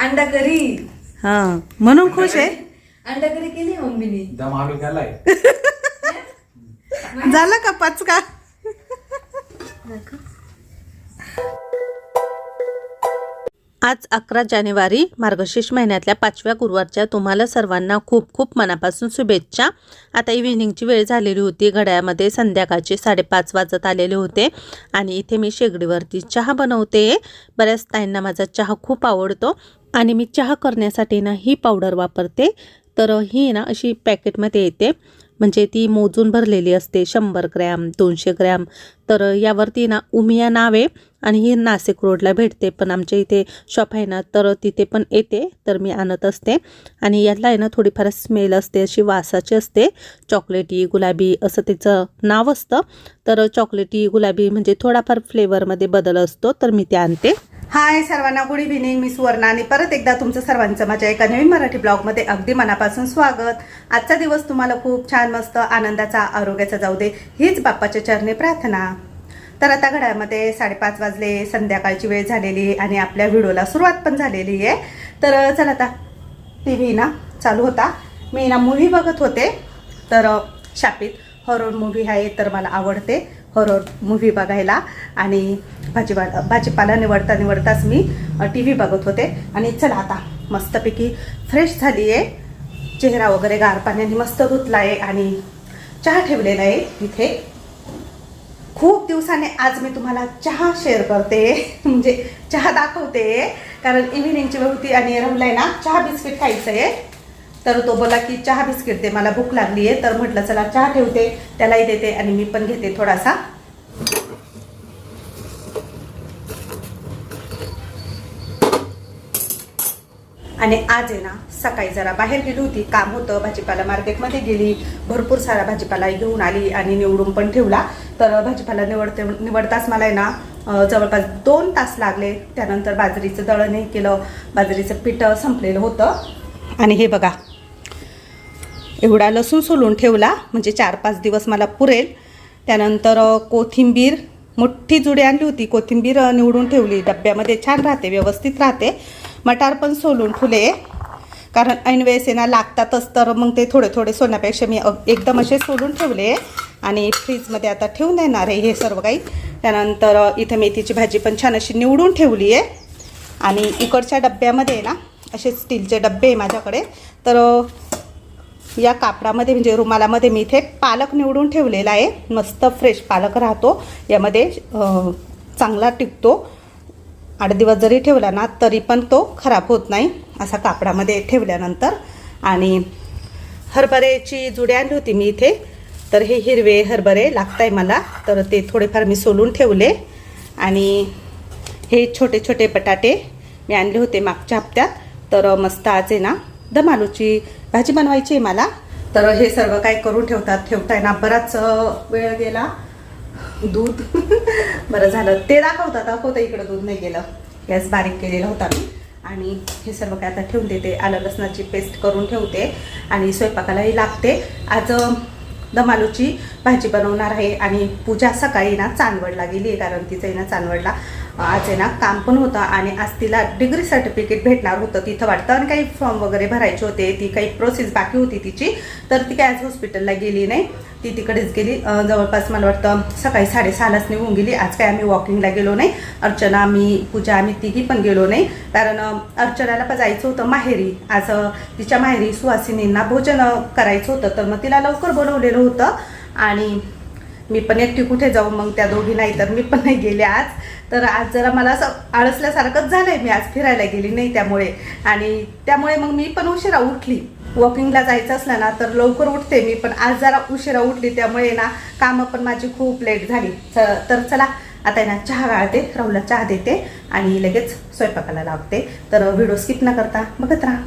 अंडा करी हा म्हणून खुश आहे? अंडा करी केली मम्मीने. दम आलू झालं का पाच का आज अकरा जानेवारी मार्गशीर्ष महिन्यातल्या पाचव्या गुरुवारच्या तुम्हाला सर्वांना खूप खूप मनापासून शुभेच्छा. आता इव्हिनिंगची वेळ झालेली होती घड्यामध्ये संध्याकाळचे साडेपाच वाजत आलेले होते आणि इथे मी शेगडीवरती चहा बनवते. बऱ्याच ताईंना माझा चहा खूप आवडतो. आणि मी चहा करण्यासाठी ना ही पावडर वापरते. तर ही ना अशी पॅकेटमध्ये येते. म्हणजे ती मोजून भरलेली असते. शंभर ग्रॅम दोनशे ग्रॅम. तर यावरती ना उमिया नाव आहे आणि ही नाशिक रोडला भेटते. पण आमच्या इथे शॉप आहे ना तर तिथे पण येते. तर मी आणत असते. आणि याला आहे ना थोडीफार स्मेल असते अशी वासाची असते. चॉकलेटी गुलाबी असं तिचं नाव असतं. तर चॉकलेटी गुलाबी म्हणजे थोडाफार फ्लेवरमध्ये बदल असतो. तर मी ते आणते. हाय सर्वांना गुड इव्हिनिंग मी सुवर्णा आणि परत एकदा तुमचं सर्वांचं माझ्या एका नवीन मराठी ब्लॉगमध्ये अगदी मनापासून स्वागत. आजचा दिवस तुम्हाला खूप छान मस्त आनंदाचा आरोग्याचा जाऊ दे हीच बाप्पाच्या चरणी प्रार्थना. तर आता घड्यामध्ये साडेपाच वाजले संध्याकाळची वेळ झालेली आणि आपल्या व्हिडिओला सुरुवात पण झालेली आहे. तर चला आता टी व्ही ना चालू होता. मी ना मूव्ही बघत होते. तर शापित. हॉरर मूव्ही आहे तर मला आवडते. हॉरर मूव्ही बघायला. आणि भाजीपाला भाजीपाला निवडता निवडताच मी टी व्ही बघत होते. आणि चला आता मस्तपैकी फ्रेश झाली आहे चेहरा वगैरे गार पाण्याने मस्त धुतला आहे आणि चहा ठेवलेला आहे इथे. खूप दिवसाने आज मी तुम्हाला चहा शेअर करते. म्हणजे चहा दाखवते. कारण इव्हिनिंगची वेळ होती आणि रमलाय ना चहा बिस्किट खायचं आहे तर तो बोला की चहा बिस्किट दे मला भूक लागली आहे. तर म्हटलं चला चहा ठेवते त्यालाही देते आणि मी पण घेते थोडासा. आणि आज आहे ना सकाळी जरा बाहेर गेली होती काम होतं भाजीपाला मार्केटमध्ये गेली भरपूर सारा भाजीपाला घेऊन आली आणि निवडून पण ठेवला. तर भाजीपाला निवडते निवडताच मला आहे ना जवळपास दोन तास लागले. त्यानंतर बाजरीचं दळणही केलं बाजरीचं पीठ संपलेलं होतं. आणि हे बघा एवढा लसूण सोलून ठेवला म्हणजे चार पाच दिवस मला पुरेल. त्यानंतर कोथिंबीर मोठी जुडी आणली होती. कोथिंबीर निवडून ठेवली. डब्यामध्ये छान राहते व्यवस्थित राहते. मटार पण सोलून ठेवले. कारण ऐनवेळेस आहे ना लागतातच तर मग ते थोडे थोडे सोन्यापेक्षा मी एकदम असे सोलून ठेवले. आणि फ्रीजमध्ये आता ठेवून देणार आहे हे सर्व काही. त्यानंतर इथं मेथीची भाजी पण छान अशी निवडून ठेवली आहे. आणि इकडच्या डब्यामध्ये आहे ना असे स्टीलचे डब्बे आहे माझ्याकडे. तर या कापडामध्ये म्हणजे रुमालामध्ये मी इथे पालक निवडून ठेवलेला आहे. मस्त फ्रेश पालक राहतो. यामध्ये चांगला टिकतो. आठ दिवस जरी ठेवला ना तरी पण तो खराब होत नाही असा कापडामध्ये ठेवल्यानंतर. आणि हरभऱ्याची जुडी आणली होती मी इथे. तर हे हिरवे हरभरे लागत आहे मला. तर ते थोडेफार मी सोलून ठेवले. आणि हे छोटे छोटे बटाटे मी आणले होते मागच्या हप्त्यात. तर मस्त आज आहे ना दम आलूची भाजी बनवायची आहे मला. तर हे सर्व काय करून ठेवतात ठेवताय ना. बराच वेळ गेला. दूध. बरं झालं. ते दाखवता दाखवतं इकडं दूध नाही गेलं. गॅस बारीक केलेला होता मी. आणि हे सर्व काय आता ठेवून देते. आलं लसणाची पेस्ट करून ठेवते. आणि स्वयंपाकालाही लागते. आज दमालूची दम आलूची भाजी बनवणार आहे. आणि पूजा सकाळी ना चांदवडला गेली आहे. कारण तिचं ना चांदवडला आज आहे ना काम पण होतं आणि आज तिला डिग्री सर्टिफिकेट भेटणार होतं. तिथं वाटतं आणि काही फॉर्म वगैरे भरायचे होते ती काही प्रोसेस बाकी होती तिची तर ती काय आज हॉस्पिटलला गेली नाही. ती तिकडेच गेली. जवळपास मला वाटतं सकाळी साडेसहालाच निघून गेली. आज काय आम्ही वॉकिंगला गेलो नाही. अर्चना आम्ही पूजा आम्ही तिघी पण गेलो नाही. कारण अर्चनाला पण जायचं होतं माहेरी. आज तिच्या माहेरी सुहासिनींना भोजन करायचं होतं. तर मग तिला लवकर बनवलेलं होतं. आणि मी पण एकटी कुठे जाऊ मग त्या दोघी नाही तर मी पण नाही गेले आज. तर आज जरा मला असं आळसल्यासारखंच झालंय मी आज फिरायला गेली नाही त्यामुळे. आणि त्यामुळे मग मी पण उशिरा उठली. वॉकिंगला जायचं असलं ना तर लवकर उठते मी पण आज जरा उशिरा उठली त्यामुळे ना कामं पण माझी खूप लेट झाली. तर चला आता आहे ना चहा गाळते राहुलला चहा देते आणि लगेच स्वयंपाकाला लावते. तर व्हिडिओ स्किप न करता बघत राहा.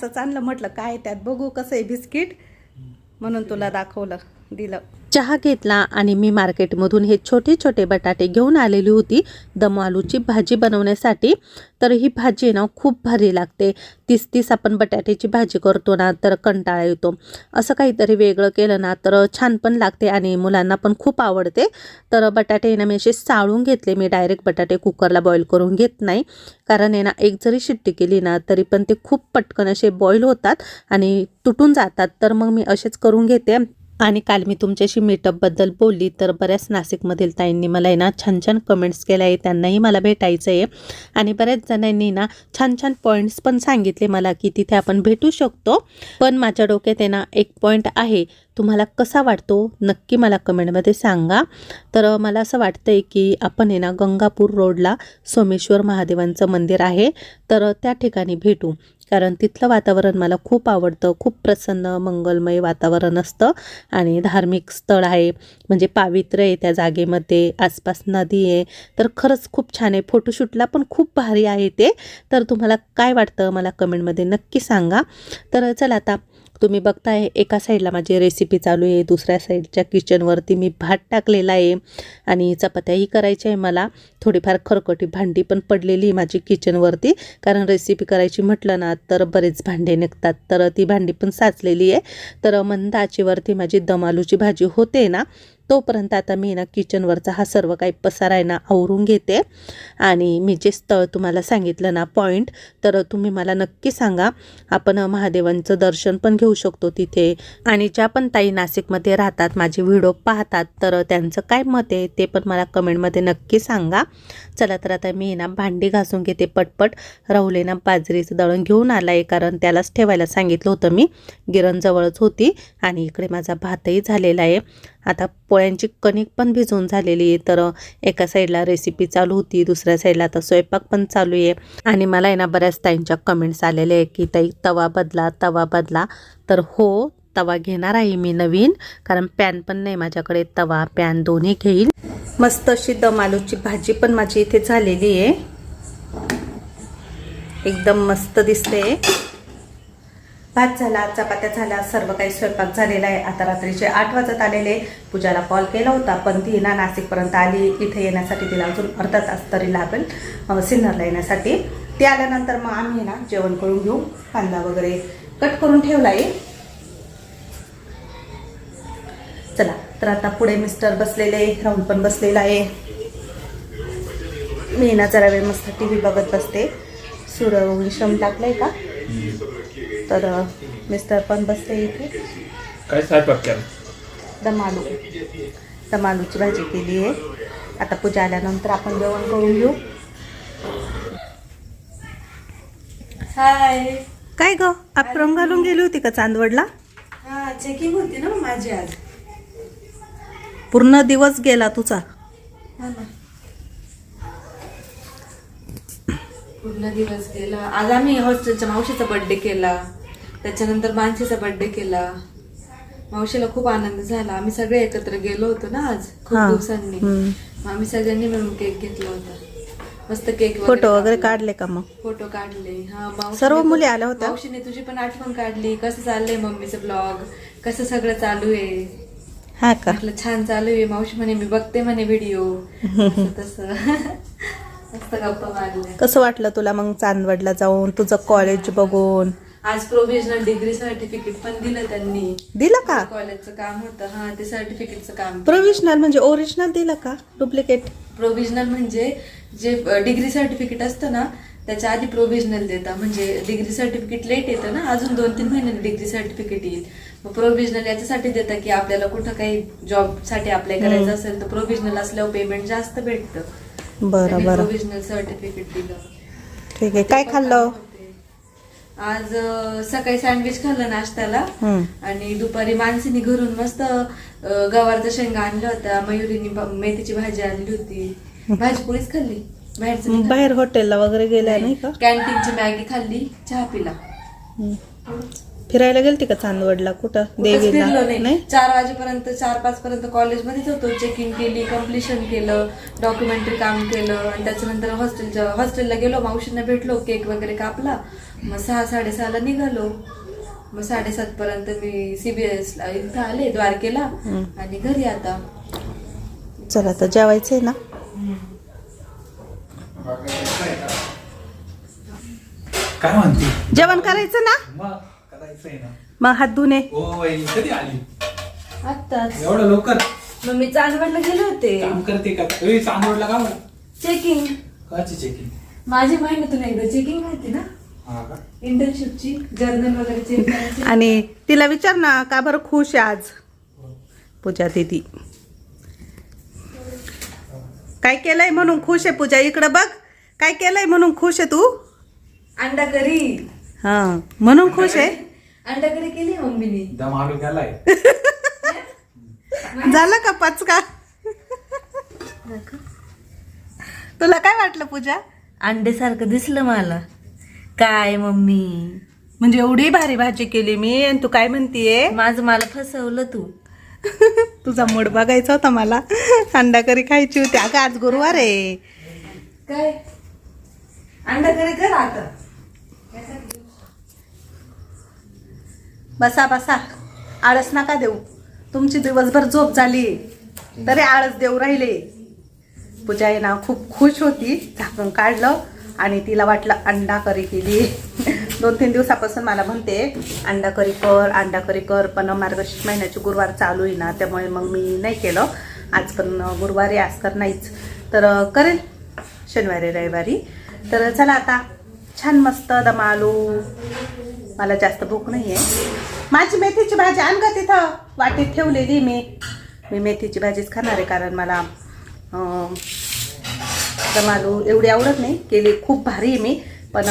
असंच आणलं म्हटलं काय त्यात? बघू कसं आहे बिस्किट. म्हणून तुला दाखवलं दिलं. चहा घेतला आणि मी मार्केटमधून हे छोटे छोटे बटाटे घेऊन आलेली होती. दम आलूची भाजी बनवण्यासाठी. तर ही भाजी आहे ना खूप भारी लागते. तीस तीस आपण बटाट्याची भाजी करतो ना तर कंटाळा येतो. असं काहीतरी वेगळं केलं ना तर छान पण लागते आणि मुलांना पण खूप आवडते. तर बटाटे ना मी असे साळून घेतले. मी डायरेक्ट बटाटे कुकरला बॉईल करून घेत नाही. कारण आहे ना एक जरी शिट्टी केली ना तरी पण ते खूप पटकन असे बॉईल होतात आणि तुटून जातात. तर मग मी असेच करून घेते. आणि काल मी तुमच्याशी मीटअपबद्दल बोलली तर बऱ्याच नाशिकमधील ताईंनी मला आहे ना छान छान कमेंट्स केल्या आहे त्यांनाही मला भेटायचं आहे आणि बऱ्याच जणांनी ना छान छान पॉईंट्स पण सांगितले मला की तिथे आपण भेटू शकतो. पण माझ्या डोक्यात आहे ना एक पॉईंट आहे. तुम्हाला कसा वाटतो नक्की मला कमेंटमध्ये सांगा. तर मला असं वाटतं आहे की आपण आहे ना गंगापूर रोडला सोमेश्वर महादेवांचं मंदिर आहे. तर त्या ठिकाणी भेटू. कारण तिथलं वातावरण मला खूप आवडतं. खूप प्रसन्न मंगलमय वातावरण असतं. आणि धार्मिक स्थळ आहे. म्हणजे पावित्र्य आहे त्या जागेमध्ये. आसपास नदी आहे. तर खरंच खूप छान आहे. फोटोशूटला पण खूप भारी आहे ते. तर तुम्हाला काय वाटतं मला कमेंटमध्ये नक्की सांगा. तर चला आता तुम्ही बघताय एका साईडला माझी रेसिपी चालू आहे दुसऱ्या साईडच्या किचनवरती मी भात टाकलेला आहे आणि चपात्याही करायच्या आहे मला. थोडीफार खरकटी भांडी पण पडलेली आहे माझी किचनवरती कारण रेसिपी करायची म्हटलं ना तर बरेच भांडे निघतात. तर ती भांडी पण साचलेली आहे. तर मंद आचेवरती माझी दम आलूची भाजी होते ना तोपर्यंत आता मी ना किचनवरचा हा सर्व काही पसारा आहे ना आवरून घेते. आणि मी जे स्थळ तुम्हाला सांगितलं ना पॉईंट तर तुम्ही मला नक्की सांगा. आपण महादेवांचं दर्शन पण घेऊ शकतो तिथे. आणि ज्या पण ताई नाशिकमध्ये राहतात माझे व्हिडिओ पाहतात तर त्यांचं काय मत आहे ते पण मला कमेंटमध्ये नक्की सांगा. चला तर आता मी ना भांडी घासून घेते पटपट. राहुले ना बाजरीचं दळण घेऊन आला आहे कारण त्यालाच ठेवायला सांगितलं होतं मी. गिरणजवळच होती आणि इकडे माझा भातही झालेला आहे. आता पोळ्यांची कणिक पण भिजून झालेली आहे. तर एका साईडला रेसिपी चालू होती दुसऱ्या साईडला आता स्वयंपाक पण चालू आहे. आणि मला आहे ना बऱ्याच ताईंच्या कमेंट्स आलेले आहे की ताई तवा बदला तवा बदला. तर हो तवा घेणार आहे मी नवीन कारण पॅन पण नाही माझ्याकडे. तवा पॅन दोन्ही घेईल. मस्त अशी दम आलूची भाजी पण माझी इथे झालेली आहे. एकदम मस्त दिसते. भात झाला चपात्या झाल्या सर्व काही स्वयंपाक झालेला आहे. आता रात्रीचे आठ वाजत आलेले. पूजाला कॉल केला होता पण ती ना नाशिकपर्यंत आली. इथे येण्यासाठी तिला अजून अर्धा तास तरी लागेल सिन्नरला येण्यासाठी. ती आल्यानंतर मग आम्ही ना जेवण करून घेऊ. कांदा वगैरे कट करून ठेवला आहे. चला तर आता पुढे मिस्टर बसलेले राहुल पण बसलेला आहे. मी ना जरा वेळ मस्त टी व्ही बघत बसते. सूर्यवंशम टाकलाय का? तर मिस्टर पण बसले इथे. काय स्वयंपाक केला? दम आलू दम आलूची भाजी केली आहे. आता पूजा आल्यानंतर आपण जेवण करून घेऊ. हाय. काय ग? अप्रम घालून गेली होती का चांदवडला? हा चेकिंग होती ना माझी आज. पूर्ण दिवस गेला तुझा. पूर्ण दिवस गेला. आज आम्ही हॉस्टेलच्या मावशीचा बर्थडे केला. त्याच्यानंतर मानसीचा बर्थडे केला. मावशीला खूप आनंद झाला. आम्ही सगळे एकत्र गेलो होतो ना आज खूप हा. दिवसांनी. हम्म. मग आम्ही सगळ्यांनी मिळून केक घेतला होता. मस्त केक फोटो वगैरे काढले का मग? फोटो काढले. हा मावशीने सर्व पण- मुली आल्या होत्या? मावशीने तुझी पण आठवण काढली. कसं चाललंय मम्मीचं ब्लॉग कसं सगळं चालू आहे? हा का? म्हटलं छान चालू आहे. मावशी म्हणे मी बघते म्हणे व्हिडिओ तसं. मस्त गप्पा मारल्या. कसं वाटलं तुला मग चांदवडला जाऊन? तुझं कॉलेज बघून? आज प्रोव्हिजनल डिग्री सर्टिफिकेट पण दिलं त्यांनी. दिलं का? कॉलेजचं काम होतं. हा ते सर्टिफिकेटचं काम प्रोविशनल म्हणजे ओरिजिनल दिलं का? डुप्लिकेट प्रोव्हिजनल म्हणजे जे डिग्री सर्टिफिकेट असतं ना त्याच्या आधी प्रोव्हिजनल देता. म्हणजे डिग्री सर्टिफिकेट लेट येतं ना अजून दोन तीन महिन्यांनी डिग्री सर्टिफिकेट येईल. मग प्रोव्हिजनल याच्यासाठी देतं की आपल्याला कुठं काही जॉबसाठी अप्लाय करायचं असेल तर प्रोव्हिजनल असल्यावर पेमेंट जास्त भेटतं. बरं बरं. प्रोव्हिजनल सर्टिफिकेट दिलं. ठीक आहे. काय खाल्लं? आज सकाळी सँडविच खाल्लं नाश्त्याला. आणि दुपारी मानसीने घरून मस्त अं, गवारच्या शेंगा आणल्या होत्या. मयुरीने मेथीची भाजी आणली होती. भाजी पोळीच खाल्ली. बाहेर हॉटेलला वगैरे गेल्या नाही का? कॅन्टीनची मॅगी खाल्ली चहा पिला. फिरायला गेलती का चांदवडला? कुठं? देवीला? नाही. चार वाजेपर्यंत चार पाच पर्यंत कॉलेजमध्येच होतो. चेकिंग केली कम्प्लिशन केलं डॉक्युमेंटरी काम केलं आणि त्याच्यानंतर हॉस्टेलच्या हॉस्टेलला गेलो. मावशींना भेटलो केक वगैरे कापला. मग सहा साडेसहाला निघालो. मग साडेसात पर्यंत मी सीबीएस ला इथं आले द्वारकेला. आणि घरी आता. चला आता जेवायचंय ना? काय म्हणते? जेवण करायचं ना? मग करायचंय ना. मग हात धुणे हो वहिनी कधी आली? आत्ताच. एवढं लवकर? मग मी चांदवडला गेले होते. काम करते का? ए, चांदवडला का बरं? चेकिंग काची चेकिंग माझी महिन्यातून एकदा चेकिंग ना? हा का? इंटर्नशिपची जर्नल वगैरे चेक करायची. आणि तिला विचार ना का बरं खुश आहे आज? पूजा दीदी. काय केलंय म्हणून खुश आहे पूजा? इकडं बघ. काय केलंय म्हणून खुश आहे तू? अंडा करी. हा म्हणून खुश आहे? अंडा करी केली मम्मीने? दम आलू गेलाय झालं का पचका? तुला काय वाटलं पूजा? अंडेसारखं दिसलं मला. काय मम्मी? म्हणजे एवढी भारी भाजी केली मी आणि तू काय म्हणतीये? माझं मला फसवलं तू. तुझा मूड बघायचा होता मला. अंडा करी खायची होती. अगं आज गुरुवार आहे. काय? अंडा करी कर आता बसा बसा. आळस नका देऊ. तुमची दिवसभर झोप झाली. तरी आळस देऊ राहिले. पूजा आहे ना खूप खुश होती. झाकून काढलं आणि तिला वाटलं अंडा करी केली. दोन तीन दिवसापासून मला म्हणते अंडा करी कर अंडा करी कर. पण मार्गशीर्ष महिन्याचे गुरुवार चालू आहे ना त्यामुळे मग मी नाही केलं. आज पण गुरुवारी आज तर नाहीच. तर करेल. शनिवारी रविवारी. तर चला आता छान मस्त दमालू. मला जास्त भूक नाही आहे माझी मेथीची भाजी आण का तिथं. वाटीत ठेवलेली मी. मी मेथीची भाजीच खाणार आहे कारण मला अं, दमालू एवढी आवडत नाही. केली खूप भारी आहे मी. पण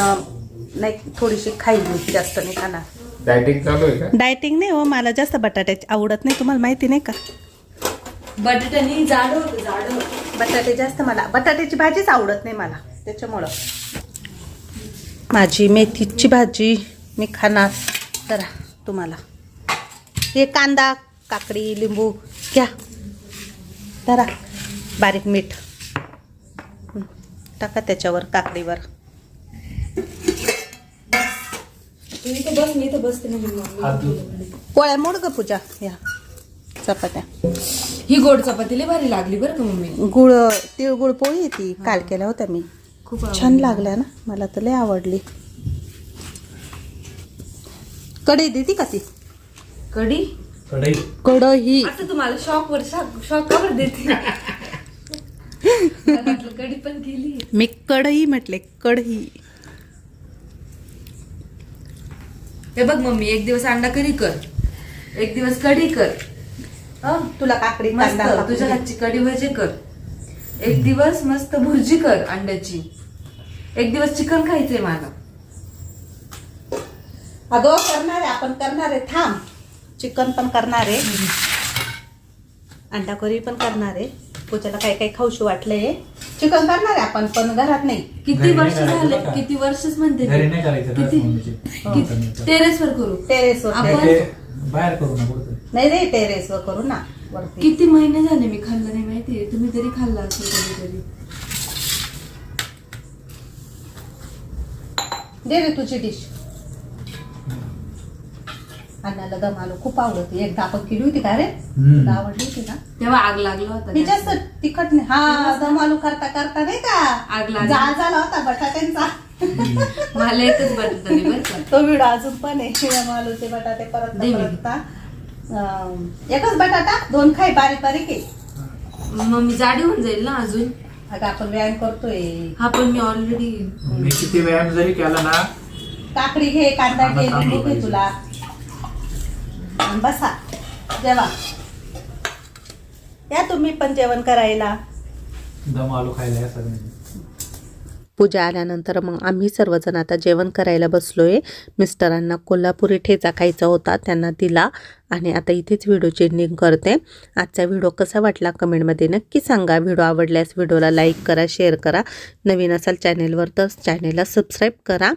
नाही थोडीशी खाईल मी. जास्त नाही खाणार. डायटिंग चालू आहे का? डायटिंग नाही हो. मला जास्त बटाट्याची आवडत नाही. तुम्हाला माहिती नाही का? बटाट्यानी जाड होतं जाड बटाटे जास्त मला बटाट्याची भाजीच आवडत नाही मला. त्याच्यामुळं. माझी मेथीची भाजी मी खाणार. जरा तुम्हाला. हे कांदा काकडी लिंबू घ्या. जरा. बारीक मीठ. टाका त्याच्यावर काकडीवर. पोळ्या मोड ग पूजा. या. चपात्या. ही गोड चपाती लई भारी लागली बरं का मम्मी. गुळ तिळगुळ पोळी ती काल केल्या होत्या मी. खूप छान लागल्या ना? मला तर लय आवडली. कढई देती का ती? कढी कढई. कढई. आता तुम्हाला शॉक वर शॉक कवर देते. कढी पण केली. मी कढई म्हटले कढई. हे बघ मम्मी एक दिवस अंडा करी कर. एक दिवस कढी कर. हं? तुला काकडी मस्त कांदा तुझ्या. हातची कढी भजी कर. एक दिवस मस्त भुर्जी कर अंड्याची. एक दिवस चिकन खायचंय मला अगं करणार आहे आपण करणार आहे. थांब. चिकन पण करणार आहे. अंडा करी पण करणार आहे. पूजाला काय काय खाऊशी वाटलंय? चिकन करणार आहे आपण पण घरात नाही. किती घरी वर्ष नाही झाले का? किती वर्षच म्हणते घरी नाही करायचं ना किती मम्मीची. किती टेरेसवर करू. टेरेसवर. आपण- नाही, ते बाहेर करू ना कुठं नाही रे टेरेसवर करू ना वरती. किती महिने झाले मी खाल्लं नाही माहितीये. तुम्ही तरी खाल्ला असेल कधीतरी. दे रे तुझी डिश अण्णाला दम आलो खूप आवडते. एकदा आपण केली होती का रे. तुला आवडली होती ना? तेव्हा आग लागला होता मी जास्त. तिखट नाही. हा दम आलू करता करता नाही का? आग लागली. जाळ झाला होता बटाट्यांचा. मला एकच बटाटा दे बरं का. तो व्हिडिओ अजून पण आहे. दम आलूचे बटाटे परत दे मी. परतता. अं, एकच बटाटा दोन खाय बारीक बारीक आहे. मग मी जाडी होऊन जाईल ना अजून? आपण व्यायाम करतोय. हा पण मी ऑलरेडी मी किती व्यायाम जरी केला ना काकडी घे कांदा घे लिंबू घे. तुला. आणि बसा. जेवा. या तुम्ही पण जेवण करायला. दम आलू खायला या सगळ्यांनी. पूजा आल्यानंतर मग आम्ही सर्वजण आता जेवण करायला बसलो आहे मिस्टरांना कोल्हापुरी ठेचा खायचा होता त्यांना दिला आणि आता इथेच व्हिडिओ एंडिंग करते. आजचा व्हिडिओ कसा वाटला कमेंटमध्ये नक्की सांगा. व्हिडिओ आवडल्यास व्हिडिओला लाईक करा शेअर करा. नवीन असाल चॅनेलवर तर चॅनेलला सबस्क्राईब करा.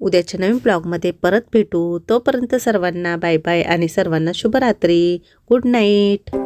उद्याच्या नवीन ब्लॉगमध्ये परत भेटू. तोपर्यंत सर्वांना बाय बाय आणि सर्वांना शुभरात्री. Good night